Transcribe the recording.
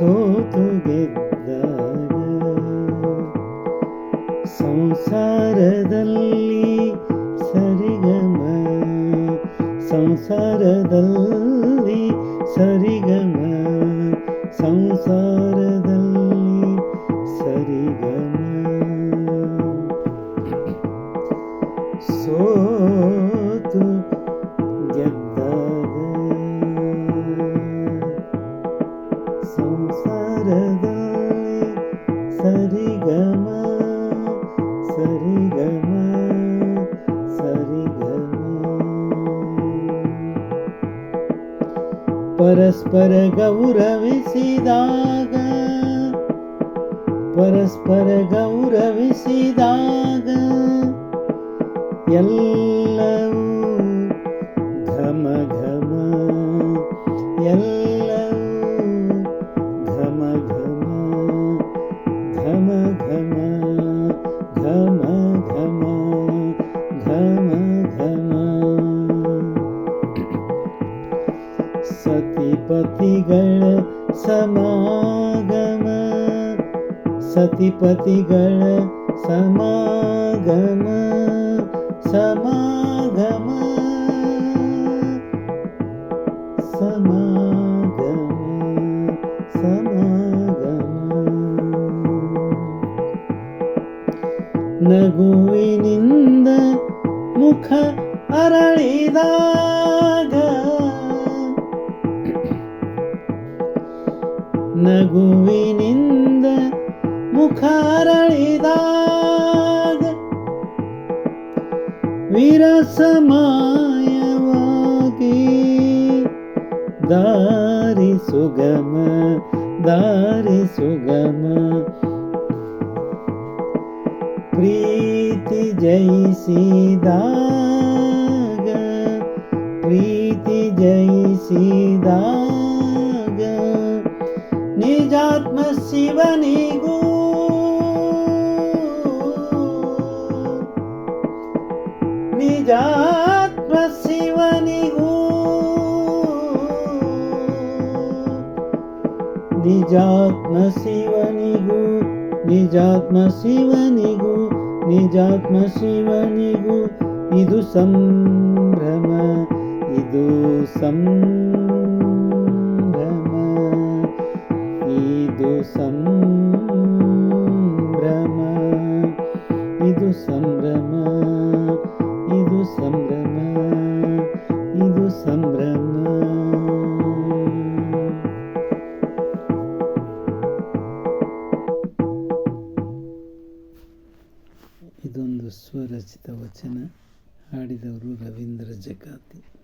ಸೋತು ಗೆದ್ದಾಗ ಸಂಸಾರದಲ್ಲಿ ಸರಿಗಮ ಸಂಸಾರದಲ್ಲಿ ಸರಿಗಮ ಸಂಸಾರದಲ್ಲಿ ಸರಿಗಮ. ಸೋತು சரதா சரிகம சரிகம ಪರಸ್ಪರ ಗೌರವಿಸಿದಾಗ ಪರಸ್ಪರ ಗೌರವಿಸಿದಾಗ ಎಲ್ಲವೂ ಸತಿಪತಿಗಳ ಸಮಾಗಮ ಸತಿಪತಿಗಳ ಸಮಾಗಮ ಸಮಾಗಮ ಸಮಾಗಮ ಸಮಾಗಮ. ನಗುವಿನಿಂದ ಮುಖ ಅರಳಿದಾಗ ನಗುವಿನಿಂದ ಮುಖ ಅರಳಿದಾಗ ವಿರಸಮಾಯವಾಗಿ ದಾರಿ ಸುಗಮ ದಾರಿ ಸುಗಮ. ಪ್ರೀತಿ ಜಯಿಸಿದಾಗ ಪ್ರೀತಿ ಜಯಿಸಿದಾಗ ಶಿವನಿಗೂ. ನಿಜಾತ್ಮ ಶಿವನಿಗೂ. ನಿಜಾತ್ಮ ಶಿವನಿಗೂ ನಿಜಾತ್ಮ ಶಿವನಿಗೂ ನಿಜಾತ್ಮ ಶಿವನಿಗೂ. ಇದು ಸಂಭ್ರಮ ಇದು ಸಂಭ್ರಮ. ಇದು ಸಂಭ್ರಮ. ಇದು ಸಂಭ್ರಮ. ಇದು ಸಂಭ್ರಮ. ಇದು ಸಂಭ್ರಮ. ಇದೊಂದು ಸ್ವರಚಿತ ವಚನ ಹಾಡಿದವರು ರವೀಂದ್ರ ಜಕಾತಿ